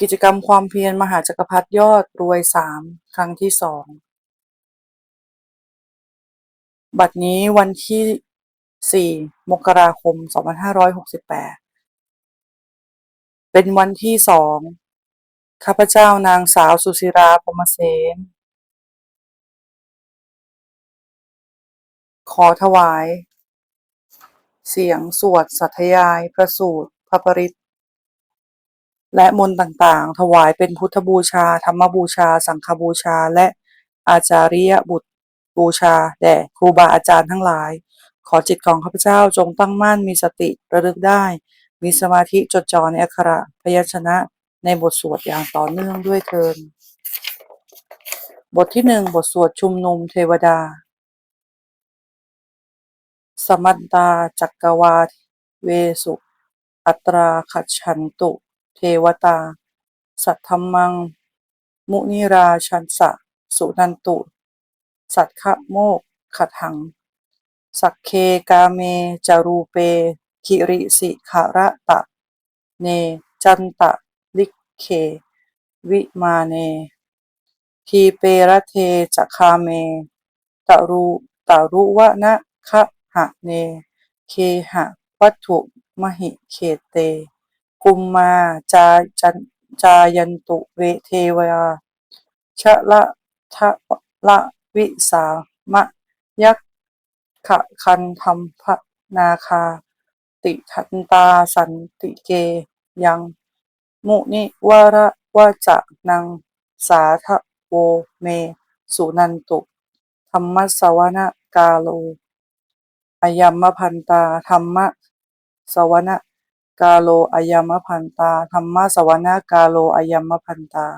กิจกรรมความเพียรมหาจักรพรรดิยอดรวยสามครั้งที่สองบัดนี้วันที่สี่มกราคมสองพันห้าร้อยหกสิบแปดเป็นวันที่สองข้าพเจ้านางสาวสุศิราพรมเสน ขอถวาย เสียงสวดสัทยายพระสูตรพระปริต และมนต์ต่างๆ ถวายเป็นพุทธบูชา ธรรมบูชา สังฆบูชา และอาจาริยบุตรบูชา แด่ครูบาอาจารย์ทั้งหลาย ขอจิตของข้าพเจ้าจงตั้งมั่นมีสติระลึกได้ มีสมาธิจดจ่อในอักขระพยัญชนะในบทสวดอย่างต่อเนื่องด้วยเทินบทที่หนึ่งบทสวดชุมนุมเทวดา สมัตตาจักกวาเวสุ อัตราขัจฉันตุ เทวตา สัทธมมัง มุนิราชันสะ สุนันตุ สัทขะโมกขัดหัง สักเคกาเมจารูเป คิริสิขะระตะ เน จันตะ ลิกเขวิมาเน ทีเประเทจคาเมตรุตรุวะนะคะหะเน เคหะวัตถุมหิเขเต กุมมาจาจันจายันตุเวเทวาชะละทะละวิสามะยักขะคันธรรมพนาคา ติทันตาสันติเกยัง มุนิวาระวะจะนังสาทะโวเม สุนันตุ ธรรมสวนกาโลอายัมมพันตาธรรมสวน กาโลอายัมพันตา ธรรมสวนากาโลอายัมพันตา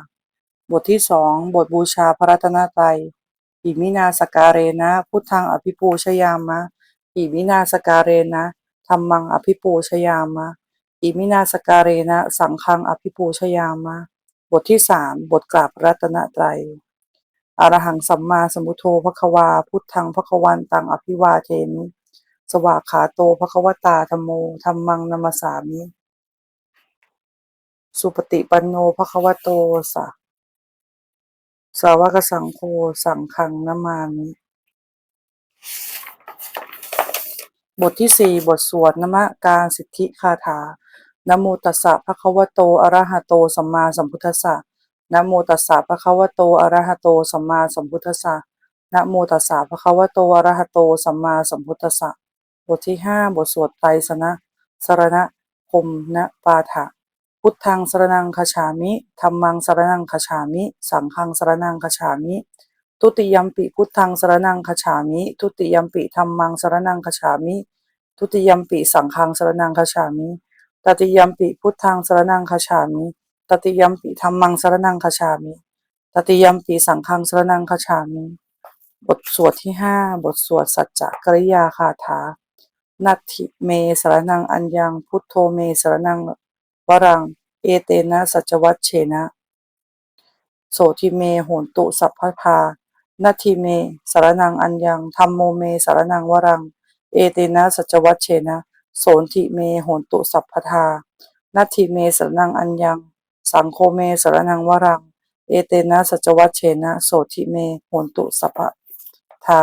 บทที่สองบทบูชาพระรัตนตรัยอิมินาสการเรนะ พุทธังอภิปูชยามะ อิมินาสการเรนะธรรมังอภิปูชยามะ อิมินาสการเรนะ สังฆังอภิปูชยามะ บทที่สามบทกราบรัตนตรัยอรหังสัมมาสมุทโธภควา พุทธังภควันตังอภิวาเทมิ สวากขาโตภควตาธรรมโมธรรมังนัมสสามิ สุปฏิปันโนภควโตสะสาวกสังโฆสังฆังนามามิ บทที่สี่บทสวดนมะการสิทธิคาถานโมตัสสะภะคะวะโตอะระหะโตสัมมาสัมพุทธัสสะนโมตัสสะภะคะวะโตอะระหะโตสัมมาสัมพุทธัสสะนโมตัสสะภะคะวะโตอะระหะโตสัมมาสัมพุทธัสสะ บทที่ห้าบทสวดไตรสนะสรณคมนะปาฐะพุทธังสรนังคฉามิธัมมังสรนังคฉามิ สังฆังสรนังคฉามิ ทุติยัมปิพุทธังสรนังคฉามิ ทุติยัมปิธัมมังสรนังคฉามิ ทุติยัมปิสังฆังสรนังคฉามิ ตติยัมปิพุทธังสรนังคฉามิ ตติยัมปิธัมมังสรนังคฉามิ ตติยัมปิสังฆังสรนังคฉามิ บทสวดที่ห้าบทสวดสัจจกริยาคาถา นัตถิเมสรนังอัญญัง พุทโธเมสรนังวรัง เอเตนะสัจวัตเชนะ โสทิเมโหนตุสัพพพานาทิเมสารนังอัญญังธรรมโมเมสารนังวรัง เอเตนะสัจวัตเชนะโสนทิเมโหนตุสัพพทานาทิเมสารนังอัญญัง สังโฆเมสารนังวรัง เอเตนะสัจวัตเชนะโสทิเมโหนตุสัพพทา